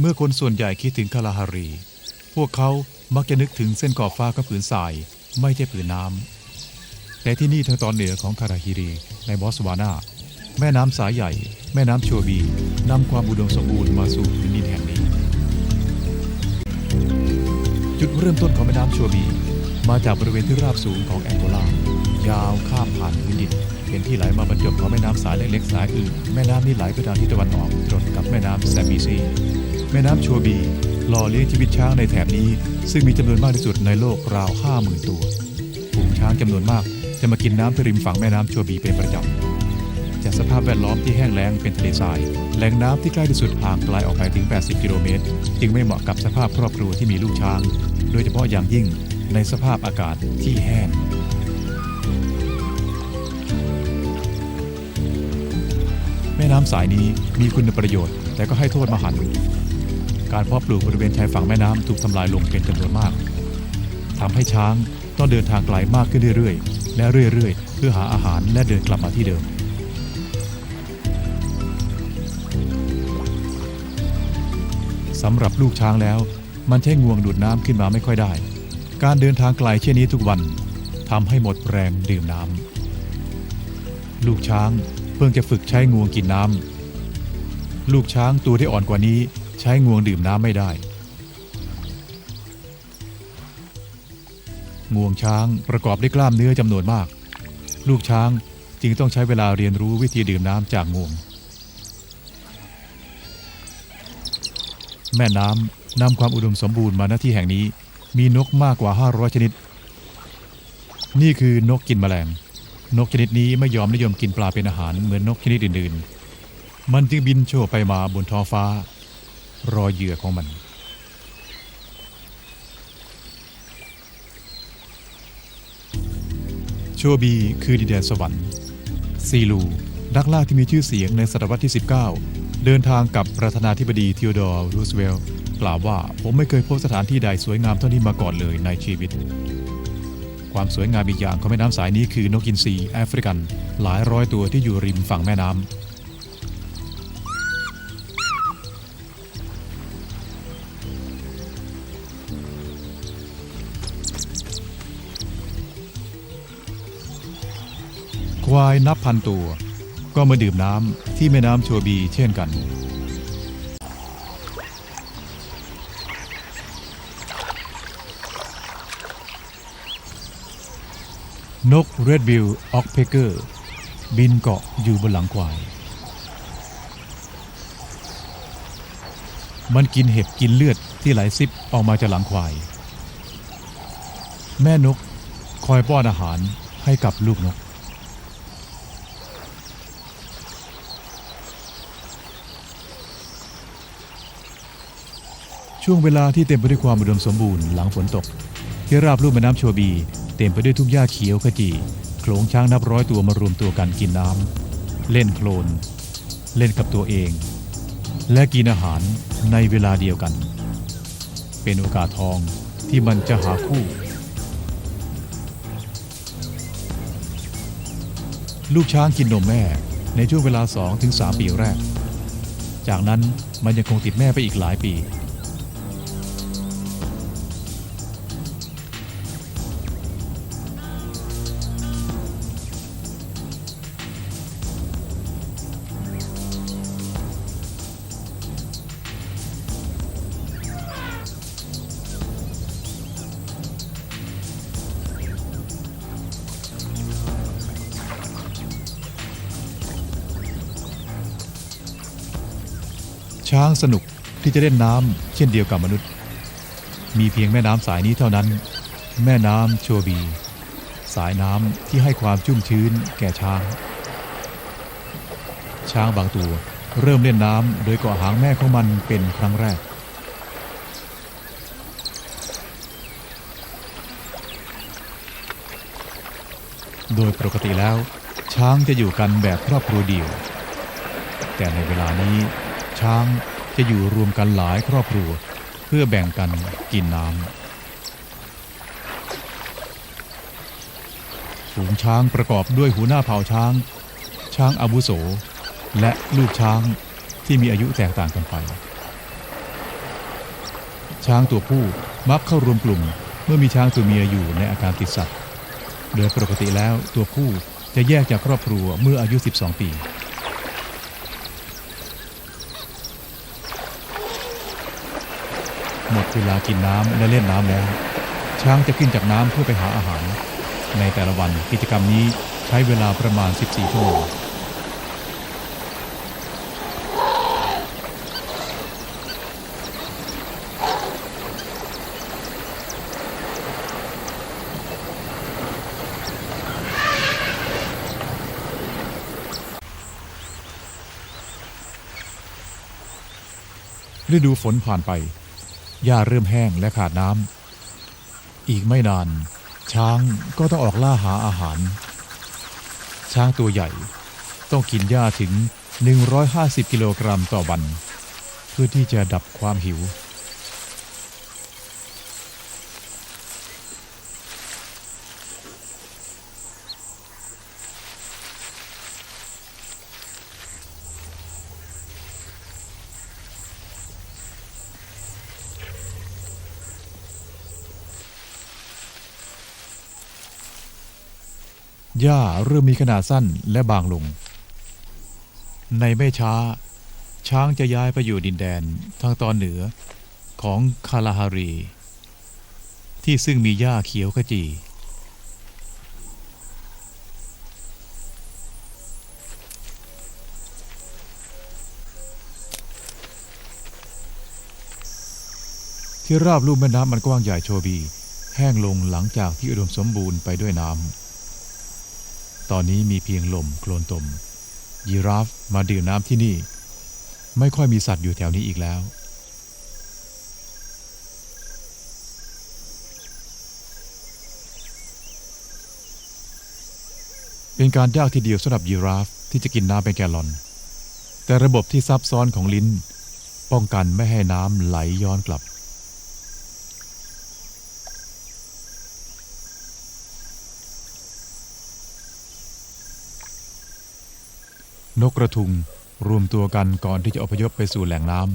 เมื่อคนส่วนใหญ่คิดถึงคาลาฮารี พวกเขามักจะนึกถึงเส้นขอบฟ้ากับผืนทรายไม่ใช่ผืนน้ำ แต่ที่นี่ทางตอนเหนือของคาราฮิรีในบอสวานา แม่น้ำสายใหญ่ แม่น้ำโชบีนำความอุดมสมบูรณ์มาสู่พื้นดินแห่งนี้ จุดเริ่มต้นของแม่น้ำโชบี มาจากบริเวณที่ราบสูงของแองโกลายาวข้ามผ่านพื้นดินเป็นที่ไหลมาบรรจบของแม่น้ำสายเล็กๆสายอื่น แม่น้ำนี้ไหลไปทางทิศตะวันออกตรงกับแม่น้ำแซมบีซี ม่น้ำโชบีหล่อเลี้ยงชีวิตช้างในแถบนี้ ซึ่งมีจำนวนมากที่สุดในโลกราวห้าหมื่นตัวฝูงช้างจำนวนมากจะมากินน้ำที่ริมฝั่งแม่น้ำโชบีเป็นประจำจากสภาพแวดล้อมที่แห้งแล้งเป็นทะเลทราย แหล่งน้ำที่ใกล้ที่สุดห่างไกลออกไปถึง 80 กิโลเมตร จึงไม่เหมาะกับสภาพครอบครัวที่มีลูกช้าง โดยเฉพาะอย่างยิ่งในสภาพอากาศที่แห้งแม่น้ำสายนี้มีคุณประโยชน์ แต่ก็ให้โทษมหันต์ การเพาะปลูกบริเวณชายฝั่งแม่น้ำถูกทำลายลงเป็นจำนวนมากทำให้ช้างต้องเดินทางไกลมากขึ้นเรื่อยๆ และเรื่อยๆ เพื่อหาอาหารและเดินกลับมาที่เดิม สำหรับลูกช้างแล้ว มันใช้งวงดูดน้ำขึ้นมาไม่ค่อยได้ การเดินทางไกลเช่นนี้ทุกวันทำให้หมดแรงดื่มน้ำลูกช้างเพิ่งจะฝึกใช้งวงกินน้ำลูกช้างตัวที่อ่อนกว่านี้ ใช้งวงดื่มน้ำไม่ได้ งวงช้างประกอบด้วยกล้ามเนื้อจำนวนมาก ลูกช้างจึงต้องใช้เวลาเรียนรู้วิธีดื่มน้ำจากงวง แม่น้ำนำความอุดมสมบูรณ์มาณที่แห่งนี้มีนกมากกว่า 500 ชนิด นี่คือนกกินแมลง นกชนิดนี้ไม่ยอมนิยมกินปลาเป็นอาหารเหมือนนกชนิดอื่น ๆ มันจึงบินโชว์ไปมาบนท้องฟ้า รอเหยื่อของมัน โชบีคือดินแดนสวรรค์ซีลูนักล่าที่มีชื่อเสียงในศตวรรษที่ 19 เดินทางกับประธานาธิบดีทีโอดอร์รูสเวล์กล่าวว่าผมไม่เคยพบสถานที่ใดสวยงามเท่านี้มาก่อนเลยในชีวิต ความสวยงามอีกอย่างของแม่น้ำสายนี้คือนกอินทรีแอฟริกัน หลายร้อยตัวที่อยู่ริมฝั่งแม่น้ำ ควายนับพันตัว ก็มาดื่มน้ำที่แม่น้ำโชบีเช่นกันนกเรดบิลออกเพเกอร์ บินเกาะอยู่บนหลังควาย มันกินเห็บกินเลือดที่ไหลซิบออกมาจากหลังควาย แม่นกคอยป้อนอาหารให้กับลูกนก ช่วงเวลาที่เต็มไปด้วยความอุดมสมบูรณ์หลังฝนตก ที่ราบลุ่มแม่น้ำโชบี เต็มไปด้วยทุ่งหญ้าเขียวขจีโขลงช้างนับร้อยตัวมารวมตัวกันกินน้ำเล่นโคลน เล่นกับตัวเอง และกินอาหารในเวลาเดียวกัน เป็นโอกาสทองที่มันจะหาคู่ ลูกช้างกินนมแม่ในช่วงเวลา 2-3 ปีแรก จากนั้นมันยังคงติดแม่ไปอีกหลายปี สนุกที่จะเล่นน้ำเช่นเดียวกับมนุษย์ มีเพียงแม่น้ำสายนี้เท่านั้น แม่น้ำโชบี สายน้ำที่ให้ความชุ่มชื้นแก่ช้าง ช้างบางตัวเริ่มเล่นน้ำโดยเกาะหางแม่ของมันเป็นครั้งแรกโดยปกติแล้ว ช้างจะอยู่กันแบบครอบครัวเดียว แต่ในเวลานี้ช้าง จะอยู่รวมกันหลายครอบครัว เพื่อแบ่งกันกินน้ำฝูงช้างประกอบด้วยหัวหน้าเผ่าช้าง ช้างอาวุโส และลูกช้างที่มีอายุแตกต่างกันไป ช้างตัวผู้มักเข้ารวมกลุ่ม เมื่อมีช้างตัวเมียอยู่ในอาการติดสัตว์ โดยปกติแล้วตัวผู้จะแยกจากครอบครัวเมื่ออายุ 12 ปี หมดเวลากินน้ำและเล่นน้ำแล้ว ช้างจะขึ้นจากน้ำเพื่อไปหาอาหาร ในแต่ละวันกิจกรรมนี้ใช้เวลาประมาณ 14 ชั่วโมงฤดูฝนผ่านไป หญ้าเริ่มแห้งและขาดน้ำอีกไม่นาน ช้างก็ต้องออกล่าหาอาหาร ช้างตัวใหญ่ต้องกินหญ้าถึง 150 กิโลกรัมต่อวัน เพื่อที่จะดับความหิว หญ้าเริ่มมีขนาดสั้นและบางลง ในไม่ช้า ช้างจะย้ายไปอยู่ดินแดนทางตอนเหนือของคาลาฮารี ที่ซึ่งมีหญ้าเขียวขจี ที่ราบลุ่มแม่น้ำมันกว้างใหญ่โชบี แห้งลงหลังจากที่อุดมสมบูรณ์ไปด้วยน้ำ ตอนนี้มีเพียงลมโคลนตม ยีราฟมาดื่มน้ำที่นี่ ไม่ค่อยมีสัตว์อยู่แถวนี้อีกแล้ว เป็นการยากทีเดียวสำหรับยีราฟที่จะกินน้ำเป็นแกลลอน แต่ระบบที่ซับซ้อนของลิ้น ป้องกันไม่ให้น้ำไหลย้อนกลับ นกกระทุงรวมตัวกันก่อนที่จะอพยพไปสู่แหล่งน้ำ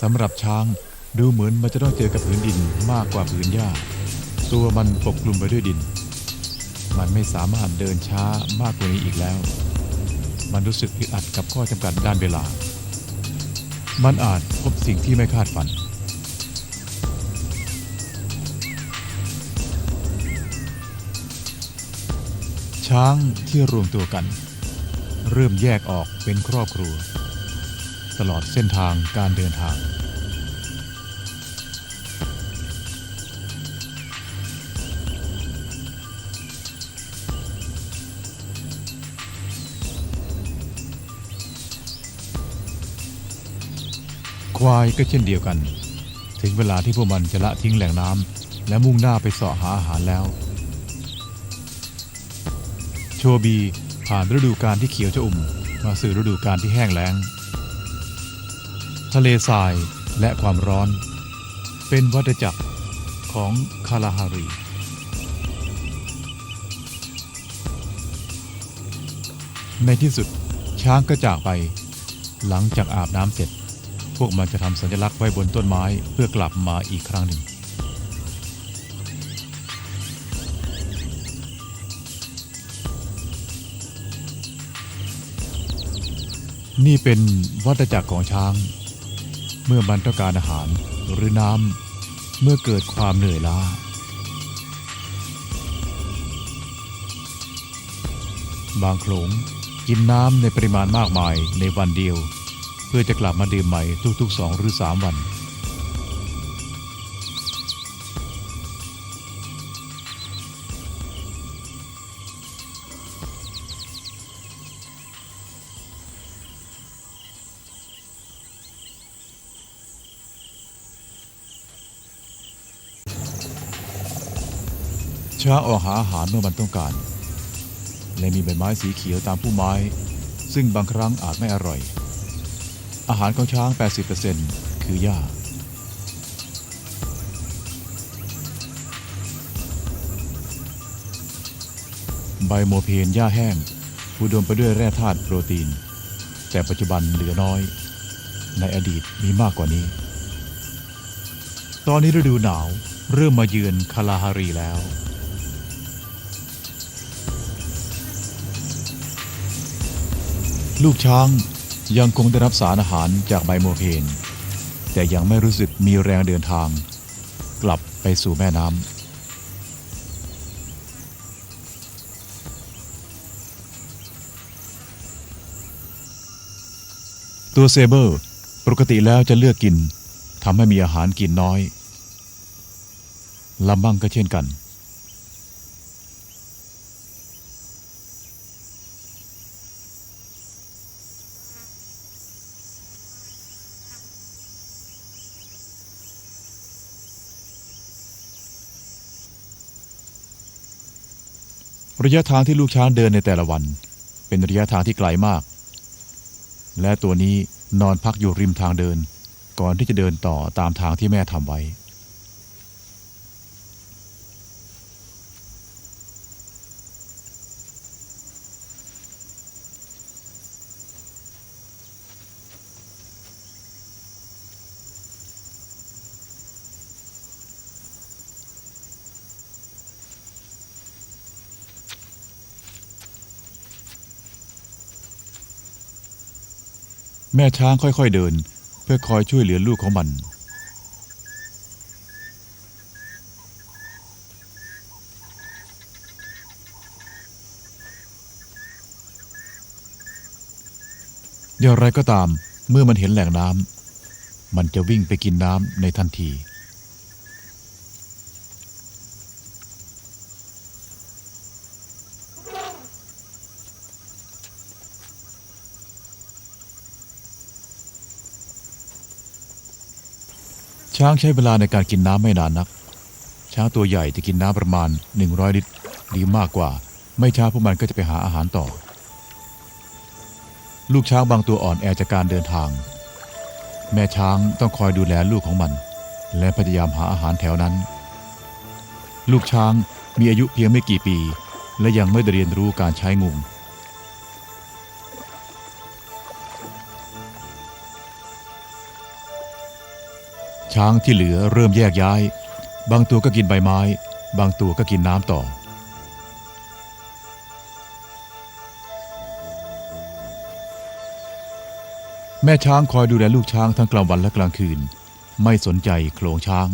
สำหรับช้างดูเหมือนมันจะต้องเจอกับผืนดินมากกว่าผืนหญ้า ตัวมันปกคลุมไปด้วยดิน มันไม่สามารถเดินช้ามากกว่านี้อีกแล้ว มันรู้สึกอึดอัดกับข้อจำกัดด้านเวลา มันอาจพบสิ่งที่ไม่คาดฝัน ช้างที่รวมตัวกัน เริ่มแยกออกเป็นครอบครัว ตลอดเส้นทางการเดินทาง ควายก็เช่นเดียวกัน ถึงเวลาที่พวกมันจะละทิ้งแหล่งน้ำและมุ่งหน้าไปเสาะหาอาหารแล้ว โชบีผ่านฤดูการที่เขียวชอุ่มมาสู่ฤดูการที่แห้งแล้ง ทะเลทรายและความร้อน เป็นวัฏจักรของคาลาฮารีในที่สุดช้างก็จากไป หลังจากอาบน้ำเสร็จ วกมันจะทำสัญลักษณ์ไว้บนต้นไม้เพื่อกลับมาอีกครั้งหนึ่ง นี่เป็นวัฏจักรของช้าง เมื่อมันต้องการอาหารหรือน้ำเมื่อเกิดความเหนื่อยล้าบางโขลงกินน้ำในปริมาณมากมายในวันเดียว เพื่อจะกลับมาดื่มใหม่ทุกๆสองหรือสามวัน ช้าออกหาอาหารเมื่อมันต้องการ และมีใบไม้สีเขียวตามผู้ไม้ ซึ่งบางครั้งอาจไม่อร่อย อาหารของช้าง 80%คือหญ้าไบโมเพนหญ้าแห้งอุดมไปด้วยแร่ธาตุโปรตีน แต่ปัจจุบันเหลือน้อย ในอดีตมีมากกว่านี้ ตอนนี้ฤดูหนาวเริ่มมาเยือนคาลาฮารีแล้วลูกช้าง ยังคงได้รับสารอาหารจากไบโมเพน แต่ยังไม่รู้สึกมีแรงเดินทาง กลับไปสู่แม่น้ำตัวเซเบอร์ปกติแล้วจะเลือกกินทำให้มีอาหารกินน้อยลำบังก็เช่นกัน ระยะทางที่ลูกช้างเดินในแต่ละวัน เป็นระยะทางที่ไกลมาก และตัวนี้นอนพักอยู่ริมทางเดิน ก่อนที่จะเดินต่อตามทางที่แม่ทำไว้ ม่ช้างค่อยๆเดิน เพื่อคอยช่วยเหลือลูกของมัน อย่างไรก็ตามเมื่อมันเห็นแหล่งน้ำมันจะวิ่งไปกินน้ำในทันที ช้างใช้เวลาในการกินน้ำไม่นานนัก ช้างตัวใหญ่จะกินน้ำประมาณ 100 ลิตรหรือมากกว่า ไม่ช้าพวกมันก็จะไปหาอาหารต่อ ลูกช้างบางตัวอ่อนแอจากการเดินทาง แม่ช้างต้องคอยดูแลลูกของมัน และพยายามหาอาหารแถวนั้น ลูกช้างมีอายุเพียงไม่กี่ปี และยังไม่ได้เรียนรู้การใช้งวง ช้างที่เหลือเริ่มแยกย้าย บางตัวก็กินใบไม้ บางตัวก็กินน้ำต่อ แม่ช้างคอยดูแลลูกช้างทั้งกลางวันและกลางคืน ไม่สนใจโขลงช้าง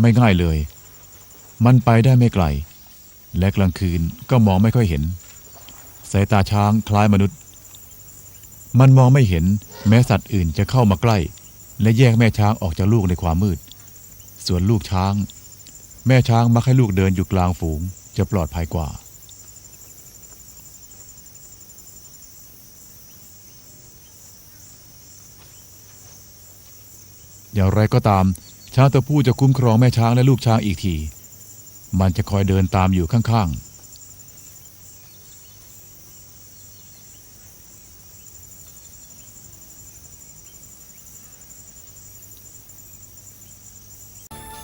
ไม่ง่ายเลย มันไปได้ไม่ไกล และกลางคืนก็มองไม่ค่อยเห็น สายตาช้างคล้ายมนุษย์ มันมองไม่เห็นแม้สัตว์อื่นจะเข้ามาใกล้ และแยกแม่ช้างออกจากลูกในความมืด ส่วนลูกช้าง แม่ช้างมักให้ลูกเดินอยู่กลางฝูงจะปลอดภัยกว่า อย่างไรก็ตาม ช้างตัวผู้จะคุ้มครองแม่ช้างและลูกช้างอีกที มันจะคอยเดินตามอยู่ข้างๆ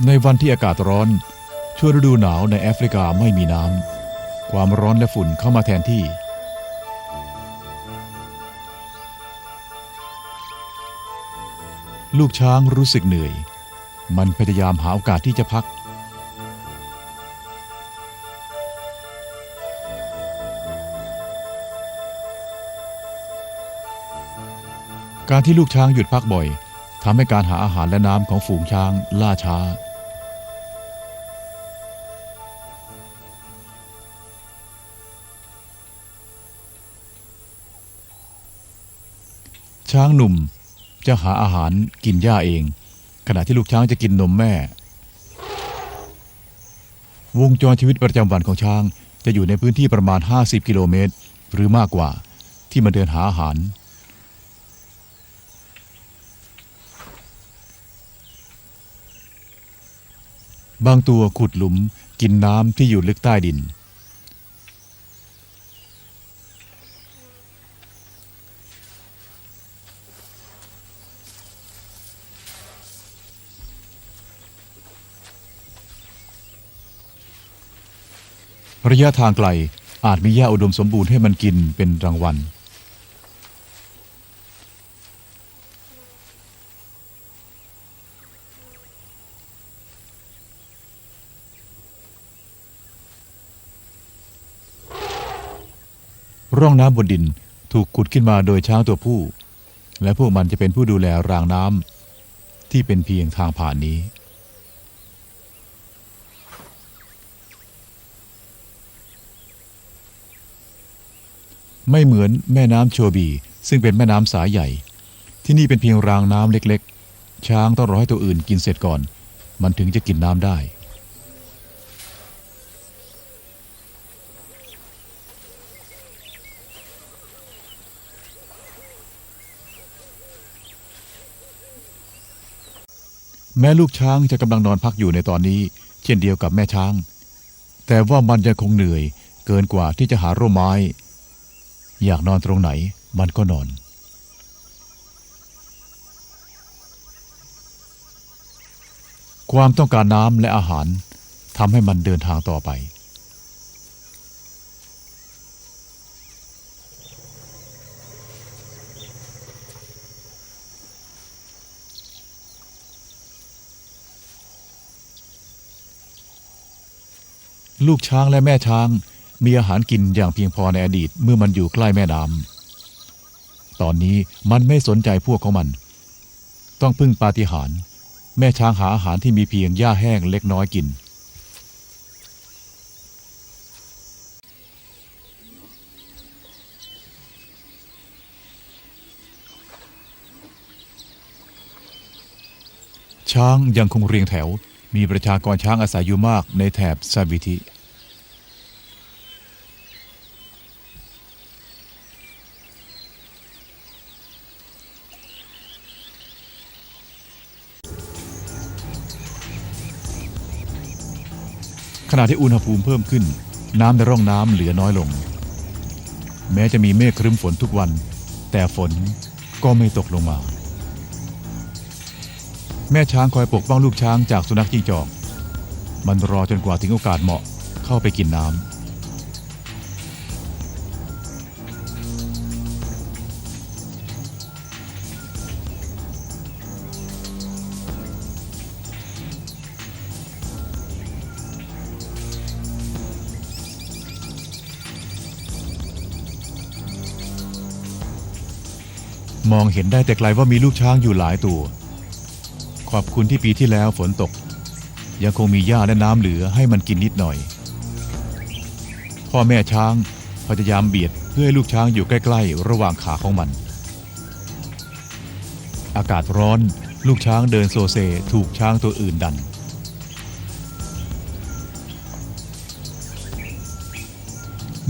ในวันที่อากาศร้อน ช่วงฤดูหนาวในแอฟริกาไม่มีน้ำ ความร้อนและฝุ่นเข้ามาแทนที่ ลูกช้างรู้สึกเหนื่อย มันพยายามหาโอกาสที่จะพัก การที่ลูกช้างหยุดพักบ่อยทำให้การหาอาหารและน้ำของฝูงช้างล่าช้า ช้างหนุ่มจะหาอาหารกินหญ้าเอง ขณะที่ลูกช้างจะกินนมแม่ วงจรชีวิตประจำวันของช้างจะอยู่ในพื้นที่ประมาณ 50 กิโลเมตร หรือมากกว่าที่มันเดินหาอาหาร บางตัวขุดหลุมกินน้ำที่อยู่ลึกใต้ดิน ระยะทางไกลอาจมีหญ้าอุดมสมบูรณ์ให้มันกินเป็นรางวัล ร่องน้ำบนดินถูกขุดขึ้นมาโดยช้างตัวผู้ และพวกมันจะเป็นผู้ดูแลรางน้ำที่เป็นเพียงทางผ่านนี้ ไม่เหมือนแม่น้ำโชบี ซึ่งเป็นแม่น้ำสายใหญ่ ที่นี่เป็นเพียงรางน้ำเล็กๆ ช้างต้องรอให้ตัวอื่นกินเสร็จก่อน มันถึงจะกินน้ำได้ แม่ลูกช้างจะกำลังนอนพักอยู่ในตอนนี้ เช่นเดียวกับแม่ช้าง แต่ว่ามันยังคงเหนื่อยเกินกว่าที่จะหาร่มไม้ อยากนอนตรงไหนมันก็นอน ความต้องการน้ำและอาหารทำให้มันเดินทางต่อไป ลูกช้างและแม่ช้าง มีอาหารกินอย่างเพียงพอในอดีตเมื่อมันอยู่ใกล้แม่น้ำตอนนี้มันไม่สนใจพวกของมัน ต้องพึ่งปาฏิหาริย์แม่ช้างหาอาหารที่มีเพียงหญ้าแห้งเล็กน้อยกิน ช้างยังคงเรียงแถว มีประชากรช้างอาศัยอยู่มากในแถบซาวิธิ ณะที่อุณหภูมิเพิ่มขึ้น น้ำในร่องน้ำเหลือน้อยลง แม้จะมีเมฆครึ้มฝนทุกวัน แต่ฝนก็ไม่ตกลงมา แม่ช้างคอยปกป้องลูกช้างจากสุนัขจิ้งจอก มันรอจนกว่าถึงโอกาสเหมาะเข้าไปกินน้ำ มองเห็นได้แต่ไกลว่ามีลูกช้างอยู่หลายตัว ขอบคุณที่ปีที่แล้วฝนตก ยังคงมีหญ้าและน้ำเหลือให้มันกินนิดหน่อย พ่อแม่ช้างพยายามเบียดเพื่อให้ลูกช้างอยู่ใกล้ๆ ระหว่างขาของมัน อากาศร้อนลูกช้างเดินโซเซถูกช้างตัวอื่นดัน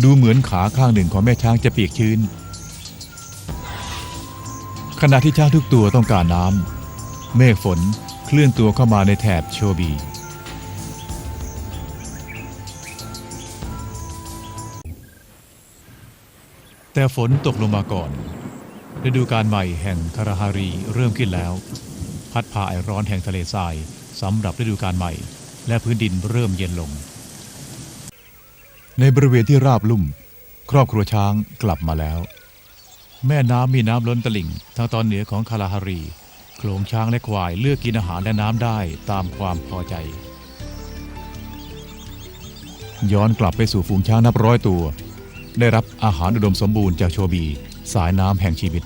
ดูเหมือนขาข้างหนึ่งของแม่ช้างจะเปียกชื้น ขณะที่ช้างทุกตัวต้องการน้ำเมฆฝนเคลื่อนตัวเข้ามาในแถบโชบี แต่ฝนตกลงมาก่อนฤดูการใหม่แห่งคาราฮารีเริ่มขึ้นแล้ว พัดพาไอร้อนแห่งทะเลทรายสำหรับฤดูการใหม่ และพื้นดินเริ่มเย็นลง ในบริเวณที่ราบลุ่ม ครอบครัวช้างกลับมาแล้ว แม่น้ำมีน้ำล้นตลิ่ง ทางตอนเหนือของคาลาฮารี โขลงช้างและควายเลือกกินอาหารและน้ำได้ตามความพอใจ ย้อนกลับไปสู่ฝูงช้างนับร้อยตัว ได้รับอาหารอุดมสมบูรณ์จากโชบี สายน้ำแห่งชีวิต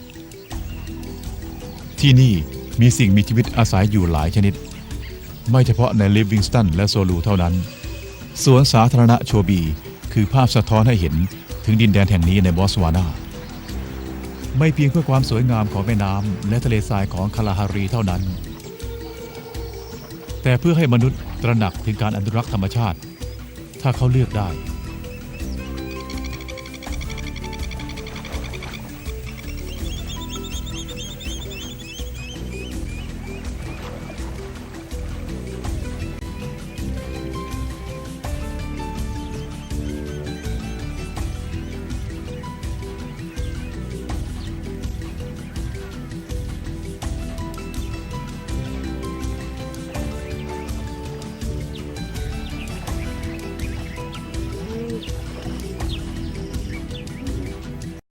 ที่นี่มีสิ่งมีชีวิตอาศัยอยู่หลายชนิด ไม่เฉพาะในลิฟวิงสตันและโซลูเท่านั้น สวนสาธารณะโชบี คือภาพสะท้อนให้เห็นถึงดินแดนแห่งนี้ในบอสวานา ไม่เพียงเพื่อความสวยงามของแม่น้ำและทะเลทรายของคาลาฮารีเท่านั้น แต่เพื่อให้มนุษย์ตระหนักถึงการอนุรักษ์ธรรมชาติ ถ้าเขาเลือกได้